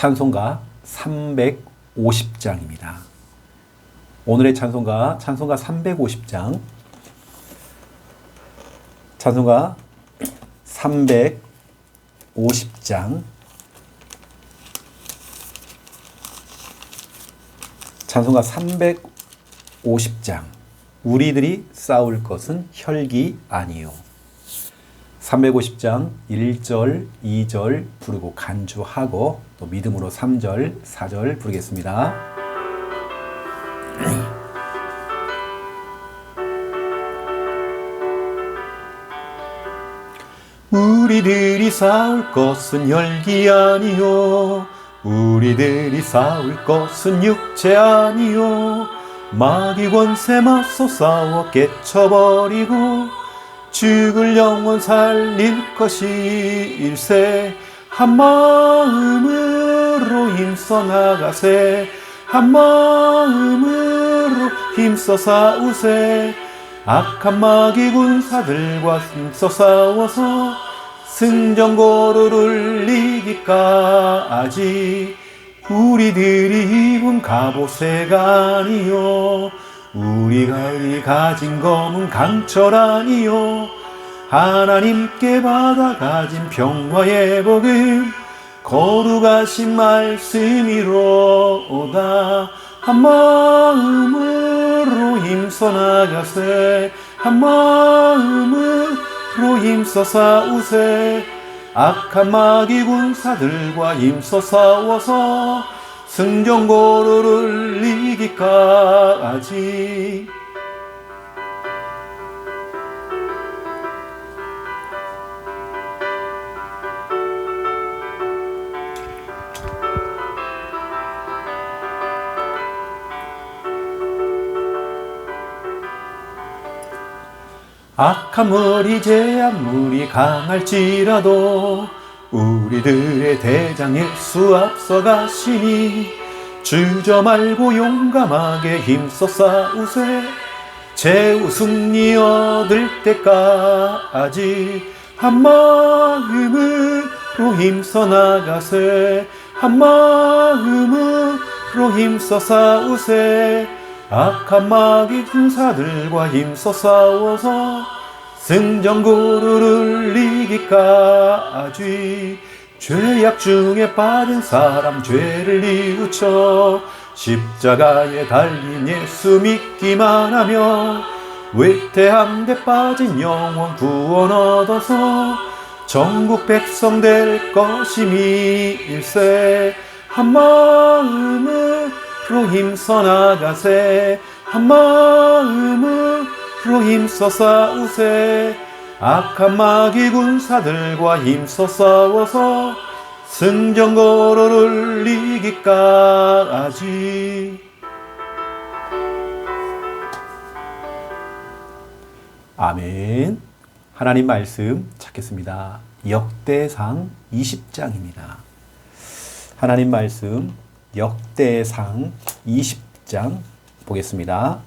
찬송가 350장입니다. 오늘의 찬송가 찬송가 350장. 찬송가 350장. 찬송가 350장. 우리들이 싸울 것은 혈기 아니요. 350장 1절, 2절 부르고 간주하고 또 믿음으로 3절, 4절 부르겠습니다. 우리들이 싸울 것은 혈기 아니요 우리들이 싸울 것은 육체 아니요 마귀 권세 맞서 싸워 깨쳐버리고 죽을 영혼 살릴 것이 일세 한 마음 으로 힘써 나가세. 한 마음으로 힘써 싸우세. 악한 마귀 군사들과 힘써 싸워서 승전고루를 이기까지. 우리들이 입은 갑옷새가 아니요. 우리가 우리 가진 검은 강철 아니요. 하나님께 받아 가진 평화의 복음 거룩하신 말씀이로다. 한 마음으로 힘써 나가세. 한 마음으로 힘써 싸우세. 악한 마귀 군사들과 힘써 싸워서 승전 고루를 이기까지 악한 물이 제한물이 강할지라도 우리들의 대장 예수 앞서 가시니 주저 말고 용감하게 힘써 싸우세. 제우 승리 얻을 때까지 한 마음으로 힘써 나가세. 한 마음으로 힘써 싸우세 악한 마귀 군사들과 힘써 싸워서 승전고루를 이기까지. 죄악 중에 빠진 사람 죄를 뉘우쳐 십자가에 달린 예수 믿기만 하며 외태함 데 빠진 영혼 구원 얻어서 전국 백성 될 것임이 일세. 한 마음 으로 힘써 나가세 한 마음으로 힘써 싸우세 악한 마귀 군사들과 힘써 싸워서 승전거로를 이기까지 아멘 하나님 말씀 찾겠습니다. 역대상 20장입니다. 하나님 말씀 역대상 20장 보겠습니다.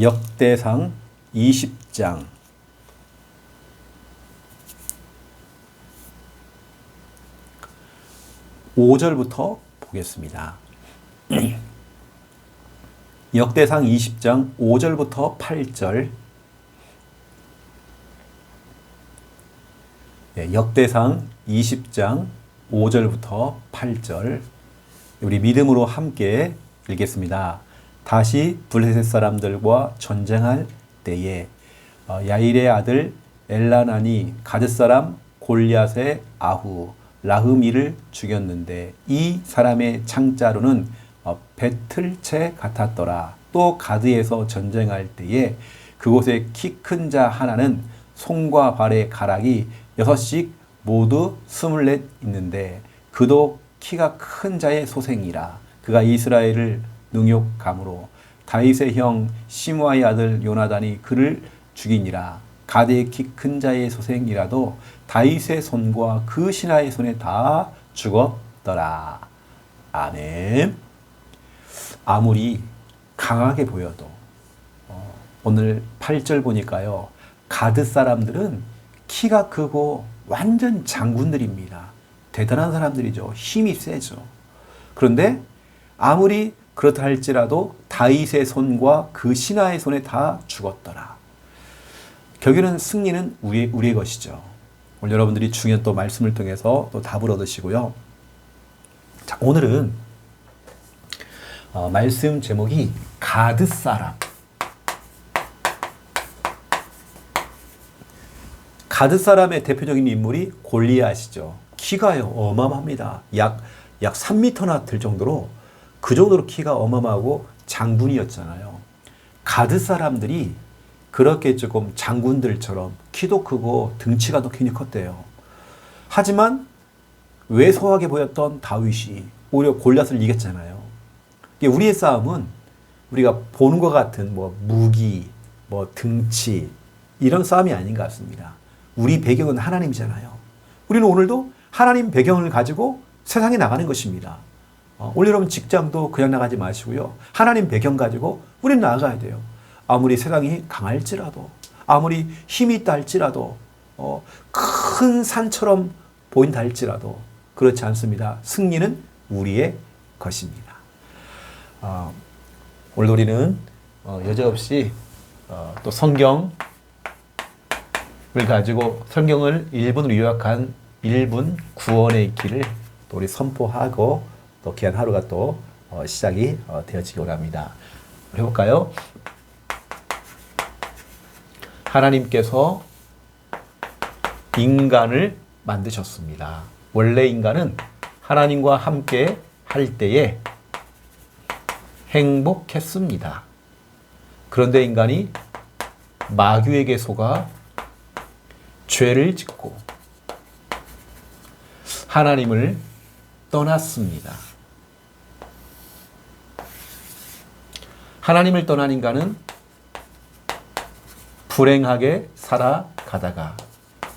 역대상 20장 5절부터 보겠습니다. 역대상 20장 5절부터 8절 예, 역대상 20장 5절부터 8절 우리 믿음으로 함께 읽겠습니다. 다시 블레셋 사람들과 전쟁할 때에 어, 야일의 아들 엘라난이 가드 사람 골리앗의 아후 라흐미를 죽였는데 이 사람의 창자루는 어, 배틀채 같았더라. 또 가드에서 전쟁할 때에 그곳에 키큰 자 하나는 손과 발의 가락이 여섯씩 모두 스물넷 있는데 그도 키가 큰 자의 소생이라 그가 이스라엘을 능욕감으로 다윗의 형 시므아의 아들 요나단이 그를 죽이니라. 가드의 키 큰 자의 소생이라도 다윗의 손과 그 신하의 손에 다 죽었더라. 아멘. 아무리 강하게 보여도 어, 오늘 8절 보니까요. 가드 사람들은 키가 크고 완전 장군들입니다. 대단한 사람들이죠. 힘이 세죠. 그런데 아무리 그렇다 할지라도 다윗의 손과 그 신하의 손에 다 죽었더라. 결국에는 승리는 우리, 우리의 것이죠. 오늘 여러분들이 중요한 또 말씀을 통해서 또 답을 얻으시고요. 자, 오늘은 어, 말씀 제목이 가드 사람. 가드 사람의 대표적인 인물이 골리앗이죠. 키가요 어마어마합니다. 약, 약 3m나 될 정도로 그 정도로 키가 어마어마하고 장군이었잖아요. 가드 사람들이 그렇게 조금 장군들처럼 키도 크고 등치가 더 굉장히 컸대요. 하지만 왜소하게 보였던 다윗이 오히려 골리앗을 이겼잖아요. 우리의 싸움은 우리가 보는 것 같은 뭐 무기, 뭐 등치 이런 싸움이 아닌 것 같습니다. 우리 배경은 하나님이잖아요. 우리는 오늘도 하나님 배경을 가지고 세상에 나가는 것입니다. 어, 오늘 여러분 직장도 그냥 나가지 마시고요. 하나님 배경 가지고 우리는 나가야 돼요. 아무리 세상이 강할지라도, 아무리 힘이 있다 할지라도, 어, 큰 산처럼 보인다 할지라도, 그렇지 않습니다. 승리는 우리의 것입니다. 어, 오늘 우리는 어, 여지없이 어, 또 성경 을 가지고 성경을 일본으로 요약한 일본 구원의 길을 또 우리 선포하고 또 귀한 하루가 또 어, 시작이 어, 되어지기 원합니다. 해볼까요? 하나님께서 인간을 만드셨습니다. 원래 인간은 하나님과 함께 할 때에 행복했습니다. 그런데 인간이 마귀에게 속아 죄를 짓고 하나님을 떠났습니다. 하나님을 떠난 인간은 불행하게 살아가다가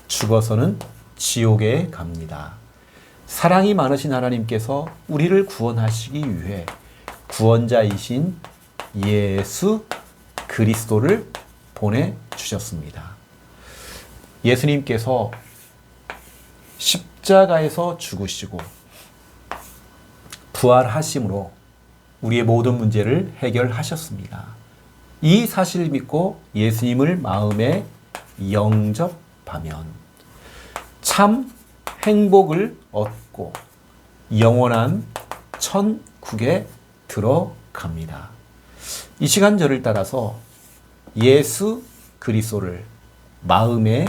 죽어서는 지옥에 갑니다. 사랑이 많으신 하나님께서 우리를 구원하시기 위해 구원자이신 예수 그리스도를 보내주셨습니다. 예수님께서 십자가에서 죽으시고 부활하심으로 우리의 모든 문제를 해결하셨습니다. 이 사실을 믿고 예수님을 마음에 영접하면 참 행복을 얻고 영원한 천국에 들어갑니다. 이 시간 저를 따라서 예수 그리스도를 마음에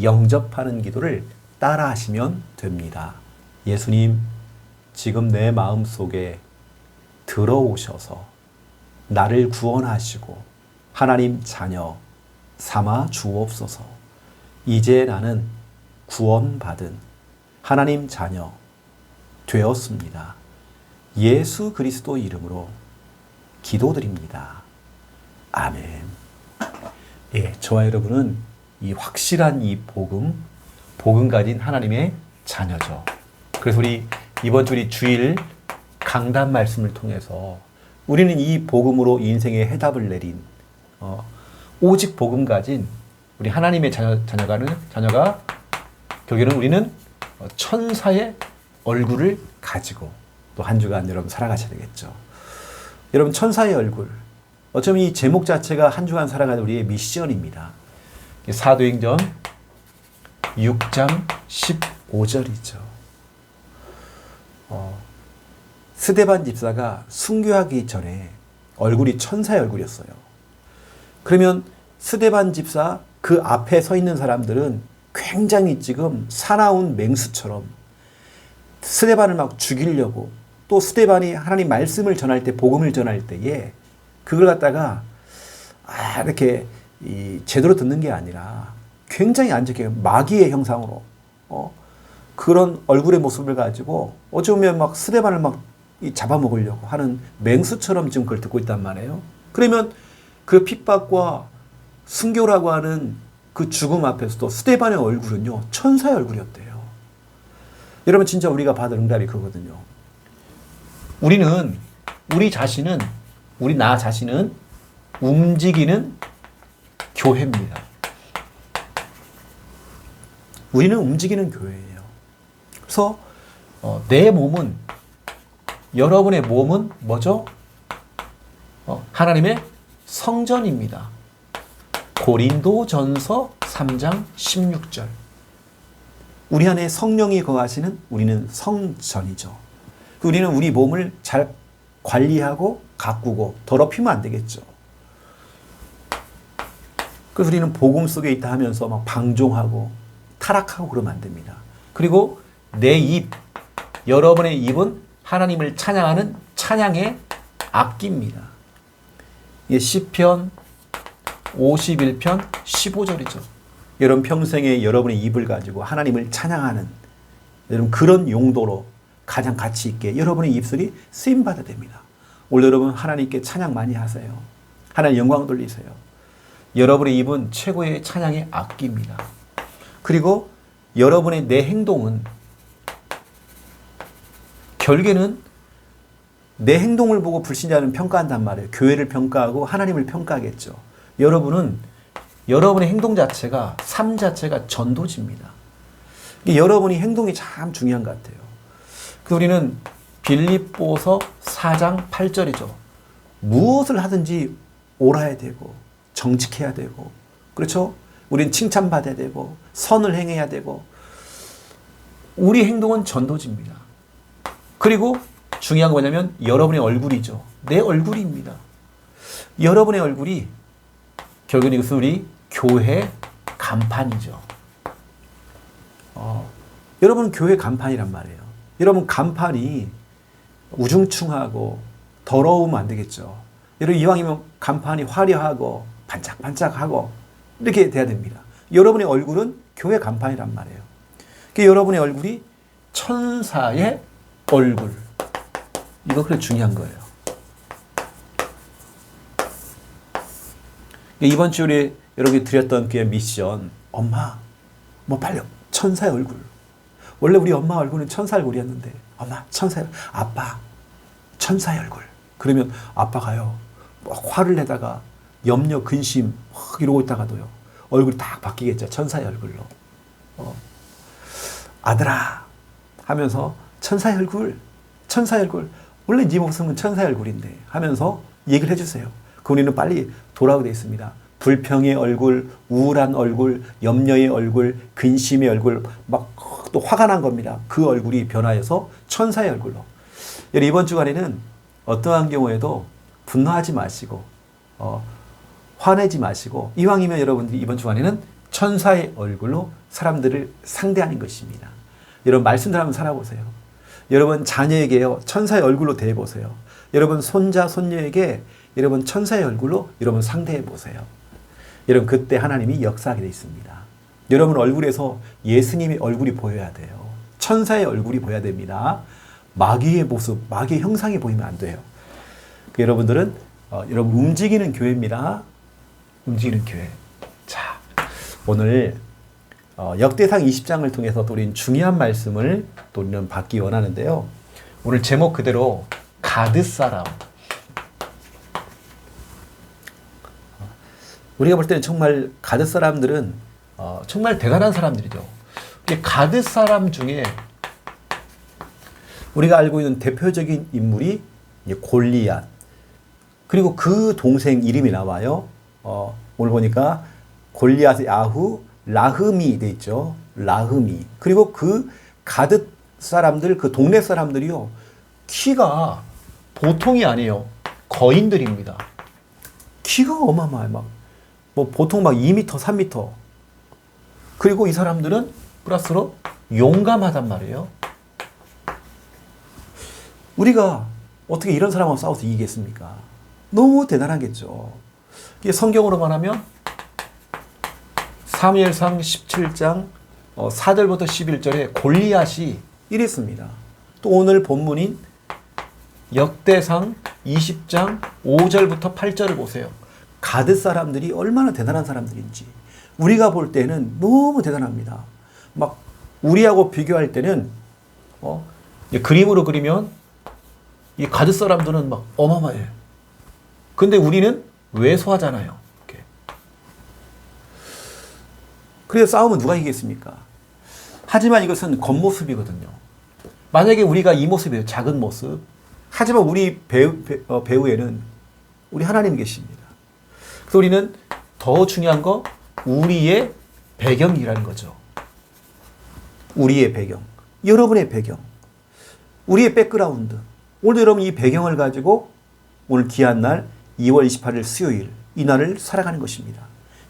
영접하는 기도를 따라 하시면 됩니다. 예수님, 지금 내 마음 속에 들어오셔서 나를 구원하시고 하나님 자녀 삼아 주옵소서. 이제 나는 구원받은 하나님 자녀 되었습니다. 예수 그리스도 이름으로 기도드립니다. 아멘. 예, 저와 여러분은 이 확실한 이 복음, 복음 가진 하나님의 자녀죠. 그래서 우리 이번 주 우리 주일 강단 말씀을 통해서 우리는 이 복음으로 인생의 해답을 내린 어, 오직 복음 가진 우리 하나님의 자녀, 자녀가는 자녀가 결국에는 우리는 천사의 얼굴을 가지고 또 한 주간 여러분 살아가셔야 되겠죠. 여러분 천사의 얼굴. 어쩌면 이 제목 자체가 한 주간 살아가는 우리의 미션입니다. 사도행전 6장 15절이죠. 어, 스데반 집사가 순교하기 전에 얼굴이 천사의 얼굴이었어요. 그러면 스데반 집사 그 앞에 서 있는 사람들은 굉장히 지금 사나운 맹수처럼 스데반을 막 죽이려고 또 스데반이 하나님 말씀을 전할 때 복음을 전할 때에 그걸 갖다가 아 이렇게 이 제대로 듣는 게 아니라 굉장히 안 좋게 마귀의 형상으로 어 그런 얼굴의 모습을 가지고 어쩌면 막 스데반을 막이 잡아먹으려고 하는 맹수처럼 지금 그걸 듣고 있단 말이에요. 그러면 그 핍박과 순교라고 하는 그 죽음 앞에서도 스데반의 얼굴은요 천사의 얼굴이었대요. 여러분 진짜 우리가 받은 응답이 그거거든요. 우리는 우리 자신은 우리 나 자신은 움직이는 교회입니다. 우리는 움직이는 교회예요. 그래서 어, 내 몸은 여러분의 몸은 뭐죠? 어, 하나님의 성전입니다. 고린도전서 3장 16절. 우리 안에 성령이 거하시는 우리는 성전이죠. 우리는 우리 몸을 잘 관리하고 가꾸고 더럽히면 안 되겠죠. 그래서 우리는 복음 속에 있다 하면서 막 방종하고 타락하고 그러면 안 됩니다. 그리고 내 입, 여러분의 입은 하나님을 찬양하는 찬양의 악기입니다. 이게 시편 51편 15절이죠. 여러분 평생에 여러분의 입을 가지고 하나님을 찬양하는 여러분 그런 용도로 가장 가치 있게 여러분의 입술이 쓰임 받아야 됩니다. 오늘 여러분 하나님께 찬양 많이 하세요. 하나님 영광 돌리세요. 여러분의 입은 최고의 찬양의 악기입니다. 그리고 여러분의 내 행동은 결국에는 내 행동을 보고 불신자는 평가한단 말이에요. 교회를 평가하고 하나님을 평가하겠죠. 여러분은 여러분의 행동 자체가 삶 자체가 전도지입니다. 여러분이 행동이 참 중요한 것 같아요. 그 우리는 빌립보서 4장 8절이죠. 무엇을 하든지 옳아야 되고 정직해야 되고 그렇죠? 우린 칭찬받아야 되고 선을 행해야 되고 우리 행동은 전도지입니다. 그리고 중요한 거 뭐냐면 여러분의 얼굴이죠. 내 얼굴입니다. 여러분의 얼굴이 결국은 이것은 우리 교회 간판이죠. 어, 여러분 교회 간판이란 말이에요. 여러분 간판이 우중충하고 더러우면 안 되겠죠. 여러분 이왕이면 간판이 화려하고 반짝반짝하고 이렇게 돼야 됩니다. 여러분의 얼굴은 교회 간판이란 말이에요. 그 여러분의 얼굴이 천사의 얼굴. 이거 그래 중요한 거예요. 이번 주에 여러분이 드렸던 그 미션, 엄마, 뭐 빨리 천사의 얼굴. 원래 우리 엄마 얼굴은 천사 얼굴이었는데, 엄마 천사의 아빠 천사의 얼굴. 그러면 아빠가요, 막 화를 내다가 염려, 근심 확 이러고 있다가도요, 얼굴이 딱 바뀌겠죠. 천사의 얼굴로. 어. 아들아 하면서 천사의 얼굴, 천사의 얼굴. 원래 네 모습은 천사의 얼굴인데 하면서 얘기를 해주세요. 그 우리는 빨리 돌아오게 되어 있습니다. 불평의 얼굴, 우울한 얼굴, 염려의 얼굴, 근심의 얼굴, 막 또 화가 난 겁니다. 그 얼굴이 변하여서 천사의 얼굴로. 이번 주간에는 어떠한 경우에도 분노하지 마시고, 어, 화내지 마시고, 이왕이면 여러분들이 이번 주간에는 천사의 얼굴로 사람들을 상대하는 것입니다. 여러분 말씀들 한번 살아보세요. 여러분 자녀에게요 천사의 얼굴로 대해보세요. 여러분 손자 손녀에게 여러분 천사의 얼굴로 여러분 상대해 보세요. 여러분 그때 하나님이 역사하게 돼 있습니다. 여러분 얼굴에서 예수님의 얼굴이 보여야 돼요. 천사의 얼굴이 보여야 됩니다. 마귀의 모습, 마귀의 형상이 보이면 안 돼요. 그 여러분들은 어, 여러분 움직이는 교회입니다. 움직이는 교회. 자, 오늘 어, 역대상 20장을 통해서 또 우리는 중요한 말씀을 또 우리는 받기 원하는데요. 오늘 제목 그대로 가드 사람. 우리가 볼 때는 정말 가드 사람들은 어, 정말 대단한 사람들이죠. 가드 사람 중에 우리가 알고 있는 대표적인 인물이 골리앗. 그리고 그 동생 이름이 나와요. 어, 오늘 보니까 골리앗의 아후 라흠이 돼 있죠. 라흠이. 그리고 그 가드 사람들, 그 동네 사람들이요. 키가 보통이 아니에요. 거인들입니다. 키가 어마어마해. 막, 뭐 보통 막 2m, 3m. 그리고 이 사람들은 플러스로 용감하단 말이에요. 우리가 어떻게 이런 사람하고 싸워서 이기겠습니까? 너무 대단하겠죠. 이게 성경으로 말하면 사무엘상 17장 4절부터 11절에 골리앗이 이랬습니다. 또 오늘 본문인 역대상 20장 5절부터 8절을 보세요. 가드 사람들이 얼마나 대단한 사람들인지 우리가 볼 때는 너무 대단합니다. 막 우리하고 비교할 때는 어, 그림으로 그리면 이 가드 사람들은 막 어마어마해. 근데 우리는 왜소하잖아요. 그래서 싸우면 누가 이기겠습니까? 하지만 이것은 겉모습이거든요. 만약에 우리가 이 모습이에요. 작은 모습. 하지만 우리 배우, 배, 어, 배우에는 우리 하나님 계십니다. 그래서 우리는 더 중요한 거 우리의 배경이라는 거죠. 우리의 배경. 여러분의 배경. 우리의 백그라운드. 오늘 여러분 이 배경을 가지고 오늘 귀한 날 2월 28일 수요일 이 날을 살아가는 것입니다.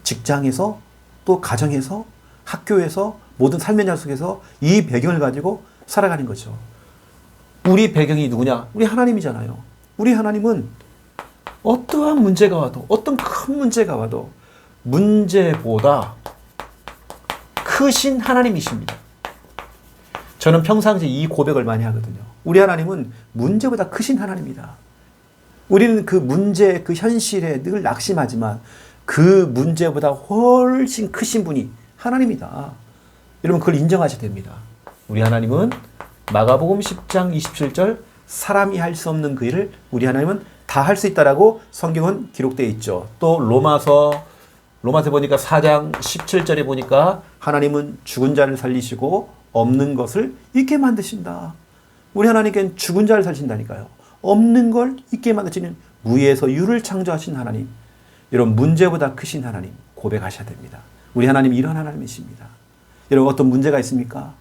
직장에서 또 가정에서 학교에서 모든 삶의 날 속에서 이 배경을 가지고 살아가는 거죠. 우리 배경이 누구냐? 우리 하나님이잖아요. 우리 하나님은 어떠한 문제가 와도 어떤 큰 문제가 와도 문제보다 크신 하나님이십니다. 저는 평상시 이 고백을 많이 하거든요. 우리 하나님은 문제보다 크신 하나님이다. 우리는 그 문제, 그 현실에 늘 낙심하지만 그 문제보다 훨씬 크신 분이 하나님이다. 여러분 그걸 인정하셔야 됩니다. 우리 하나님은 마가복음 10장 27절 사람이 할 수 없는 그 일을 우리 하나님은 다 할 수 있다라고 성경은 기록되어 있죠. 또 로마서 로마서 보니까 4장 17절에 보니까 하나님은 죽은 자를 살리시고 없는 것을 있게 만드신다. 우리 하나님께는 죽은 자를 살신다니까요. 없는 걸 있게 만드시는 무에서 유를 창조하신 하나님. 여러분 문제보다 크신 하나님 고백하셔야 됩니다. 우리 하나님 이런 하나님이십니다. 여러분 어떤 문제가 있습니까?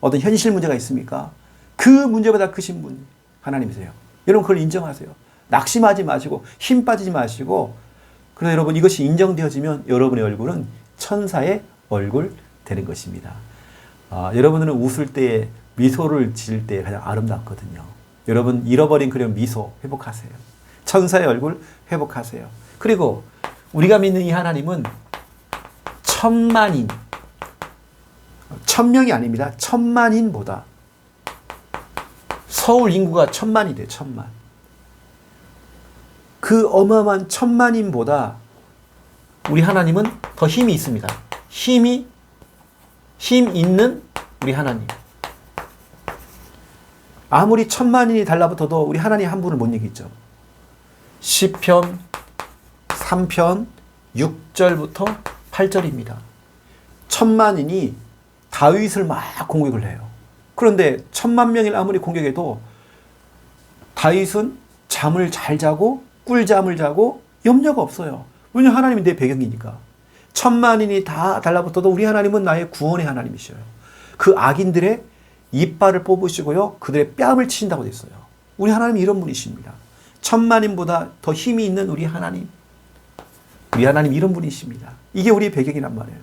어떤 현실 문제가 있습니까? 그 문제보다 크신 분 하나님이세요. 여러분 그걸 인정하세요. 낙심하지 마시고 힘 빠지지 마시고 그래서 여러분 이것이 인정되어지면 여러분의 얼굴은 천사의 얼굴 되는 것입니다. 아, 여러분들은 웃을 때 미소를 지을 때 가장 아름답거든요. 여러분 잃어버린 그런 미소 회복하세요. 천사의 얼굴 회복하세요. 그리고 우리가 믿는 이 하나님은 천만인 천명이 아닙니다. 천만인보다 서울 인구가 천만이래 천만. 그 어마어마한 천만인보다 우리 하나님은 더 힘이 있습니다. 힘이 힘 있는 우리 하나님. 아무리 천만인이 달라붙어도 우리 하나님 한 분을 못 이기죠. 시편 3편 6절부터 8절입니다. 천만인이 다윗을 막 공격을 해요. 그런데 천만 명이 아무리 공격해도 다윗은 잠을 잘 자고 꿀잠을 자고 염려가 없어요. 왜냐 하나님이 내 배경이니까. 천만인이 다 달라붙어도 우리 하나님은 나의 구원의 하나님이셔요. 그 악인들의 이빨을 뽑으시고요. 그들의 뺨을 치신다고 됐어요. 우리 하나님이 이런 분이십니다. 천만인보다 더 힘이 있는 우리 하나님. 우리 하나님 이런 분이십니다. 이게 우리 배경이란 말이에요.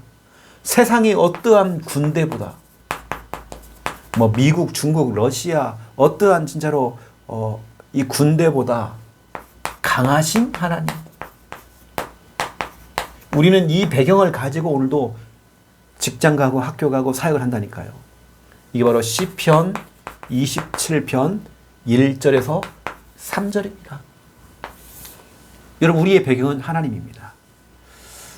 세상의 어떠한 군대보다 뭐 미국, 중국, 러시아 어떠한 진짜로 어, 이 군대보다 강하신 하나님. 우리는 이 배경을 가지고 오늘도 직장 가고 학교 가고 사역을 한다니까요. 이게 바로 시편 27편 1절에서 3절입니다. 여러분 우리의 배경은 하나님입니다.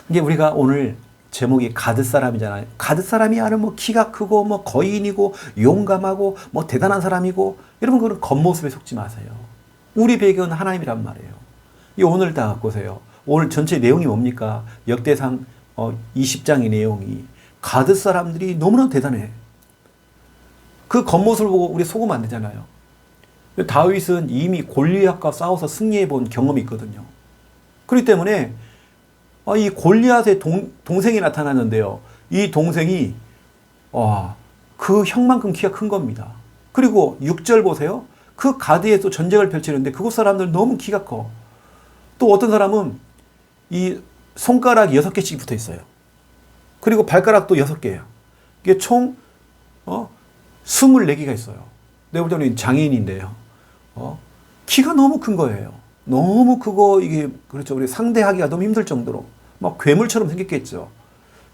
이게 우리가 오늘 제목이 가드 사람이잖아요. 가드 사람이 아는 뭐 키가 크고 뭐 거인이고 용감하고 뭐 대단한 사람이고 여러분 그런 겉모습에 속지 마세요. 우리 배경은 하나님이란 말이에요. 이 오늘 다 갖고 오세요. 오늘 전체 내용이 뭡니까? 역대상 어, 20장의 내용이 가드 사람들이 너무나 대단해. 그 겉모습을 보고 우리 속으면 안 되잖아요. 다윗은 이미 골리앗과 싸워서 승리해 본 경험이 있거든요. 그렇기 때문에 이 골리앗의 동, 동생이 나타났는데요. 이 동생이 와, 그 형만큼 키가 큰 겁니다. 그리고 6절 보세요. 그 가드에 또 전쟁을 펼치는데 그곳 사람들 너무 키가 커. 또 어떤 사람은 이 손가락 6개씩 붙어 있어요. 그리고 발가락도 6개예요. 이게 총 어, 24개가 있어요. 내가 볼 때는 장애인인데요. 어, 키가 너무 큰 거예요. 너무 크고 이게 그렇죠. 우리 상대하기가 너무 힘들 정도로 막 괴물처럼 생겼겠죠.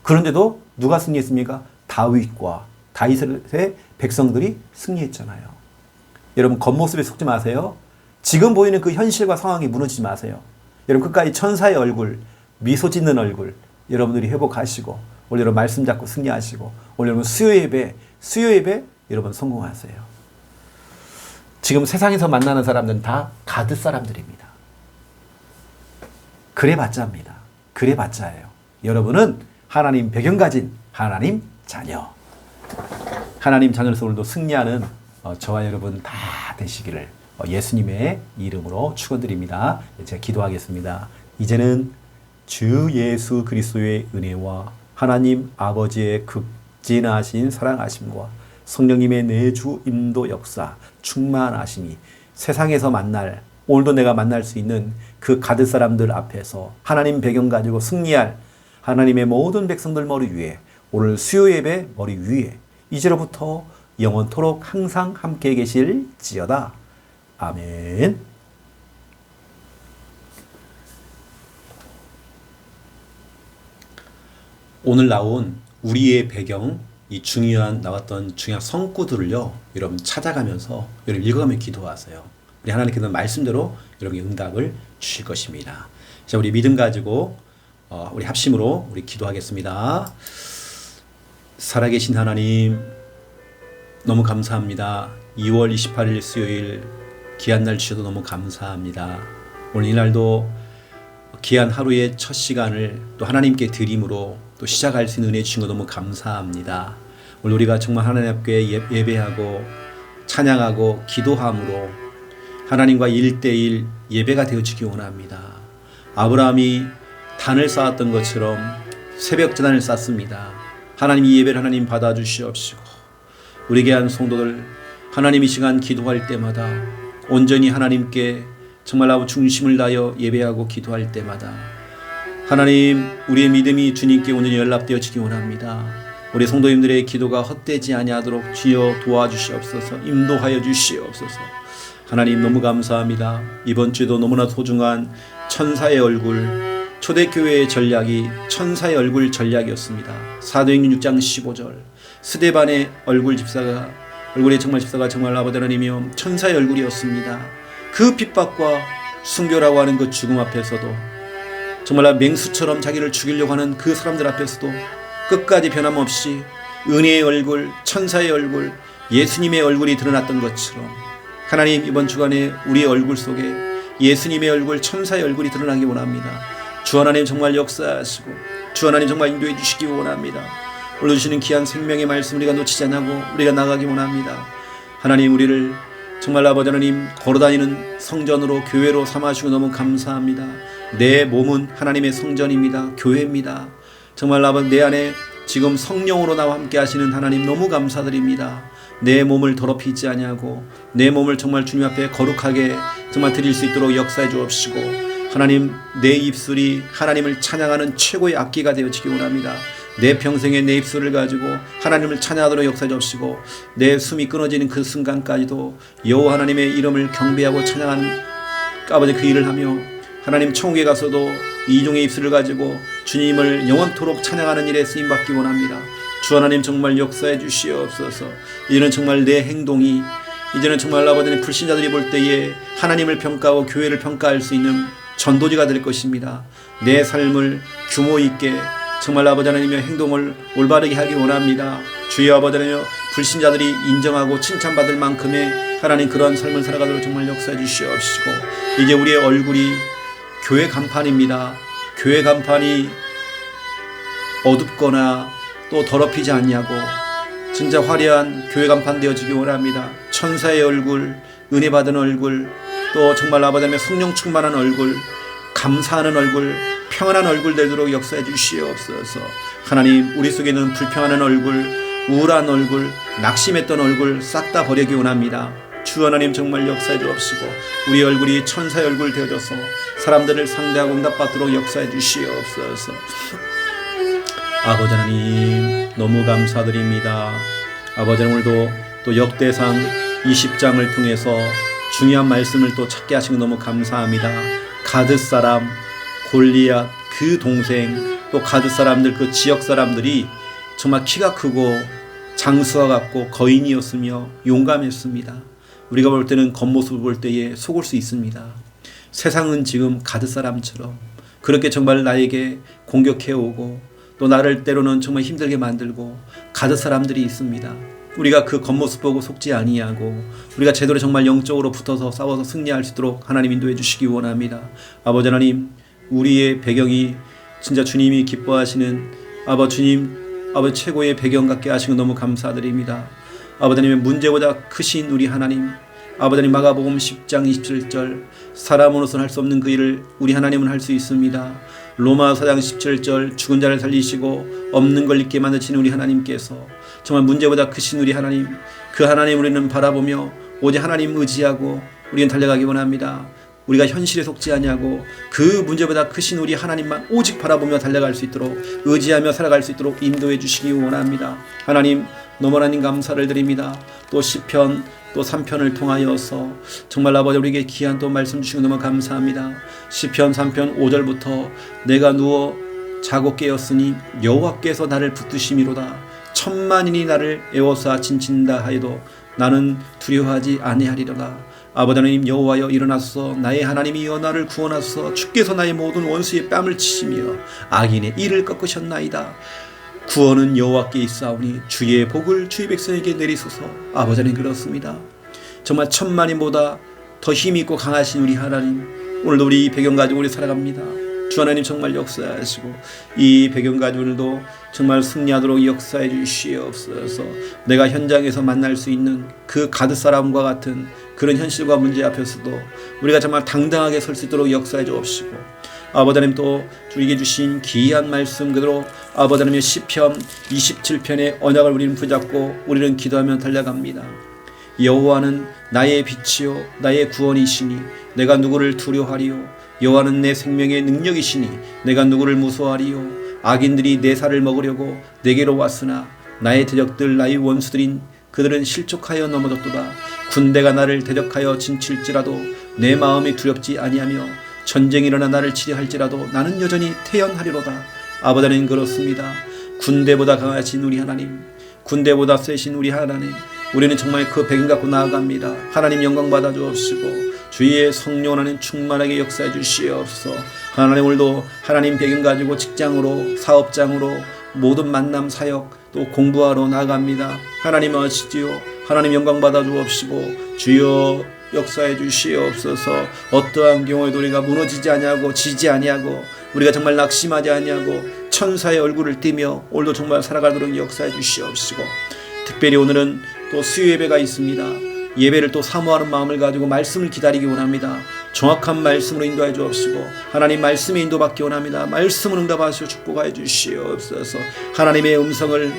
그런데도 누가 승리했습니까? 다윗과 다윗의 백성들이 승리했잖아요. 여러분 겉모습에 속지 마세요. 지금 보이는 그 현실과 상황이 무너지지 마세요. 여러분 끝까지 천사의 얼굴, 미소 짓는 얼굴 여러분들이 회복하시고 오늘 여러분 말씀 잡고 승리하시고 오늘 여러분 수요 예배, 수요 예배 여러분 성공하세요. 지금 세상에서 만나는 사람들은 다 가드 사람들입니다. 그래 봤자입니다. 그래 봤자예요. 여러분은 하나님 배경 가진 하나님 자녀. 하나님 자녀로서 오늘도 승리하는 어, 저와 여러분 다 되시기를 어, 예수님의 이름으로 축원드립니다. 제가 기도하겠습니다. 이제는 주 예수 그리스도의 은혜와 하나님 아버지의 극진하신 사랑하심과 성령님의 내주 인도 역사 충만하심이 세상에서 만날 오늘도 내가 만날 수 있는 그 가드 사람들 앞에서 하나님 배경 가지고 승리할 하나님의 모든 백성들 머리 위에 오늘 수요 예배 머리 위에 이제로부터 영원토록 항상 함께 계실지어다. 아멘. 오늘 나온 우리의 배경, 이 중요한 나왔던 중요한 성구들을요, 여러분 찾아가면서 여러분 읽어가며 기도하세요. 우리 하나님께서 말씀대로 여러분의 응답을 주실 것입니다. 자, 우리 믿음 가지고 어, 우리 합심으로 우리 기도하겠습니다. 살아계신 하나님, 너무 감사합니다. 2월 28일 수요일 귀한 날 주셔서 너무 감사합니다. 오늘 이날도 귀한 하루의 첫 시간을 또 하나님께 드림으로 또 시작할 수 있는 은혜 주신 거 너무 감사합니다. 오늘 우리가 정말 하나님 앞에 예- 예배하고 찬양하고 기도함으로 하나님과 일대일 예배가 되어지기 원합니다. 아브라함이 단을 쌓았던 것처럼 새벽 재단을 쌓습니다. 하나님 이 예배를 하나님 받아주시옵시고 우리에게 한 성도들 하나님 이 시간 기도할 때마다 온전히 하나님께 정말 아버 중심을 다하여 예배하고 기도할 때마다 하나님 우리의 믿음이 주님께 온전히 연락되어지기 원합니다. 우리 성도님들의 기도가 헛되지 아니하도록 주여 도와주시옵소서 인도하여 주시옵소서 하나님 너무 감사합니다. 이번 주도 너무나 소중한 천사의 얼굴 초대교회의 전략이 천사의 얼굴 전략이었습니다. 사도행전 6장 15절 스데반의 얼굴 집사가 얼굴에 정말 집사가 정말 아버지 하나님이여 천사의 얼굴이었습니다. 그 핍박과 순교라고 하는 그 죽음 앞에서도 정말 맹수처럼 자기를 죽이려고 하는 그 사람들 앞에서도 끝까지 변함없이 은혜의 얼굴, 천사의 얼굴, 예수님의 얼굴이 드러났던 것처럼 하나님 이번 주간에 우리의 얼굴 속에 예수님의 얼굴, 천사의 얼굴이 드러나기 원합니다. 주 하나님 정말 역사하시고 주 하나님 정말 인도해 주시기 원합니다. 올려주시는 귀한 생명의 말씀 우리가 놓치지 않고 우리가 나가기 원합니다. 하나님 우리를 정말 아버지 하나님 걸어다니는 성전으로 교회로 삼아주시고 너무 감사합니다. 내 몸은 하나님의 성전입니다. 교회입니다. 정말 아버지 내 안에 지금 성령으로 나와 함께 하시는 하나님 너무 감사드립니다. 내 몸을 더럽히지 아니하고 내 몸을 정말 주님 앞에 거룩하게 정말 드릴 수 있도록 역사해 주옵시고 하나님 내 입술이 하나님을 찬양하는 최고의 악기가 되어지기 원합니다. 내 평생에 내 입술을 가지고 하나님을 찬양하도록 역사해 주옵시고 내 숨이 끊어지는 그 순간까지도 여호와 하나님의 이름을 경배하고 찬양하는 아버지 그 일을 하며 하나님 천국에 가서도 이종의 입술을 가지고 주님을 영원토록 찬양하는 일에 쓰임 받기 원합니다. 주 하나님 정말 역사해 주시옵소서. 이제는 정말 내 행동이 이제는 정말 아버지는 불신자들이 볼 때에 하나님을 평가하고 교회를 평가할 수 있는 전도지가 될 것입니다. 내 삶을 규모 있게 정말 아버지 하나님의 행동을 올바르게 하기 원합니다. 주여 아버지 하나님 불신자들이 인정하고 칭찬받을 만큼의 하나님 그러한 삶을 살아가도록 정말 역사해 주시옵시고 이제 우리의 얼굴이 교회 간판입니다. 교회 간판이 어둡거나 또 더럽히지 않냐고 진짜 화려한 교회 간판 되어지기 원합니다. 천사의 얼굴, 은혜 받은 얼굴, 또 정말 아버지 하나님의 성령 충만한 얼굴, 감사하는 얼굴, 평안한 얼굴 되도록 역사해 주시옵소서. 하나님 우리 속에 있는 불평하는 얼굴, 우울한 얼굴, 낙심했던 얼굴 싹 다 버리기 원합니다. 주 하나님 정말 역사해 주옵시고 우리 얼굴이 천사의 얼굴 되어져서 사람들을 상대하고 응답받도록 역사해 주시옵소서. 아버지 하나님 너무 감사드립니다. 아버지 오늘도 또 역대상 20장을 통해서 중요한 말씀을 또 찾게 하시는 거 너무 감사합니다. 가드 사람 골리앗 그 동생 또 가드 사람들 그 지역 사람들이 정말 키가 크고 장수와 같고 거인이었으며 용감했습니다. 우리가 볼 때는 겉모습을 볼 때에 속을 수 있습니다. 세상은 지금 가드 사람처럼 그렇게 정말 나에게 공격해 오고 또 나를 때로는 정말 힘들게 만들고 가드 사람들이 있습니다. 우리가 그 겉모습 보고 속지 아니하고 우리가 제대로 정말 영적으로 붙어서 싸워서 승리할 수 있도록 하나님 인도해 주시기 원합니다. 아버지 하나님 우리의 배경이 진짜 주님이 기뻐하시는 아버지 주님 아버지 최고의 배경 같게 하시는 거 너무 감사드립니다. 아버지 하나님의 문제보다 크신 우리 하나님 아버지 하나님 마가복음 10장 27절 사람으로서는 할 수 없는 그 일을 우리 하나님은 할 수 있습니다. 로마 4장 17절 죽은 자를 살리시고 없는 걸 있게 만드시는 우리 하나님께서 정말 문제보다 크신 우리 하나님 그 하나님 우리는 바라보며 오직 하나님 의지하고 우리는 달려가기 원합니다. 우리가 현실에 속지 아니하고 그 문제보다 크신 우리 하나님만 오직 바라보며 달려갈 수 있도록 의지하며 살아갈 수 있도록 인도해 주시기 원합니다. 하나님 하나님 감사를 드립니다. 또 시편 또 3편을 통하여서 정말 아버지 우리에게 귀한 또 말씀 주시고 너무 감사합니다. 시편 3편 5절부터 내가 누워 자고 깨었으니 여호와께서 나를 붙드심이로다. 천만인이 나를 애워싸 진친다 하여도 나는 두려워하지 아니하리로다. 아버지 하나님 여호와여 일어나서 나의 하나님이여 나를 구원하소서 주께서 나의 모든 원수의 뺨을 치시며 악인의 이를 꺾으셨나이다. 구원은 여호와께 있사오니 주의 복을 주의 백성에게 내리소서. 아버지 하나님 그렇습니다. 정말 천만인보다 더 힘이 있고 강하신 우리 하나님 오늘도 우리 이 배경 가지고 우리 살아갑니다. 주 하나님 정말 역사하시고 이 배경 가지고 오늘도 정말 승리하도록 역사해 주시옵소서. 내가 현장에서 만날 수 있는 그 가드 사람과 같은 그런 현실과 문제 앞에서도 우리가 정말 당당하게 설 수 있도록 역사해 주옵시고 아버지 하나님 또 우리에게 주신 귀한 말씀 그대로 아버지 하나님의 시편 27편의 언약을 우리는 붙잡고 우리는 기도하며 달려갑니다. 여호와는 나의 빛이요 나의 구원이시니 내가 누구를 두려워하리요? 여호와는 내 생명의 능력이시니 내가 누구를 무서워하리요? 악인들이 내 살을 먹으려고 내게로 왔으나 나의 대적들 나의 원수들인 그들은 실족하여 넘어졌도다. 군대가 나를 대적하여 진칠지라도 내 마음이 두렵지 아니하며 전쟁이 일어나 나를 치려 할지라도 나는 여전히 태연하리로다 아버지 하나님 그렇습니다 군대보다 강하신 우리 하나님 군대보다 세신 우리 하나님 우리는 정말 그 배경 갖고 나아갑니다. 하나님 영광 받아 주옵시고 주의 성령 하나님 충만하게 역사해 주시옵소서. 하나님 오늘도 하나님 배경 가지고 직장으로 사업장으로 모든 만남 사역 또 공부하러 나갑니다. 하나님 아시지요. 하나님 영광 받아 주옵시고 주여 역사해 주시옵소서. 어떠한 경우에도 우리가 무너지지 아니하고 지지 아니하고 우리가 정말 낙심하지 아니하고 천사의 얼굴을 띠며 오늘도 정말 살아가도록 역사해 주시옵시고 특별히 오늘은 또 수요 예배가 있습니다. 예배를 또 사모하는 마음을 가지고 말씀을 기다리기 원합니다. 정확한 말씀으로 인도해 주옵시고 하나님 말씀에 인도받기 원합니다. 말씀을 응답하시고 축복하여 주시옵소서. 하나님의 음성을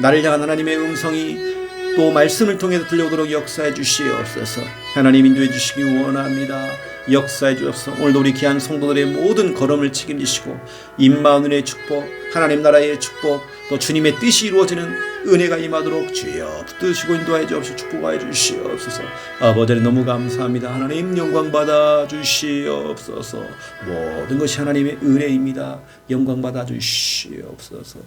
나를 향한 하나님의 음성이 또 말씀을 통해서 들려오도록 역사해 주시옵소서. 하나님 인도해 주시기 원합니다. 역사해 주옵소서. 오늘도 우리 귀한 성도들의 모든 걸음을 책임지시고 임마누의 축복, 하나님 나라의 축복, 또 주님의 뜻이 이루어지는 은혜가 임하도록 주여 붙드시고 인도하여 주옵소서 축복하여 주시옵소서 아버지 너무 감사합니다 하나님 영광 받아 주시옵소서 모든 것이 하나님의 은혜입니다 영광 받아 주시옵소서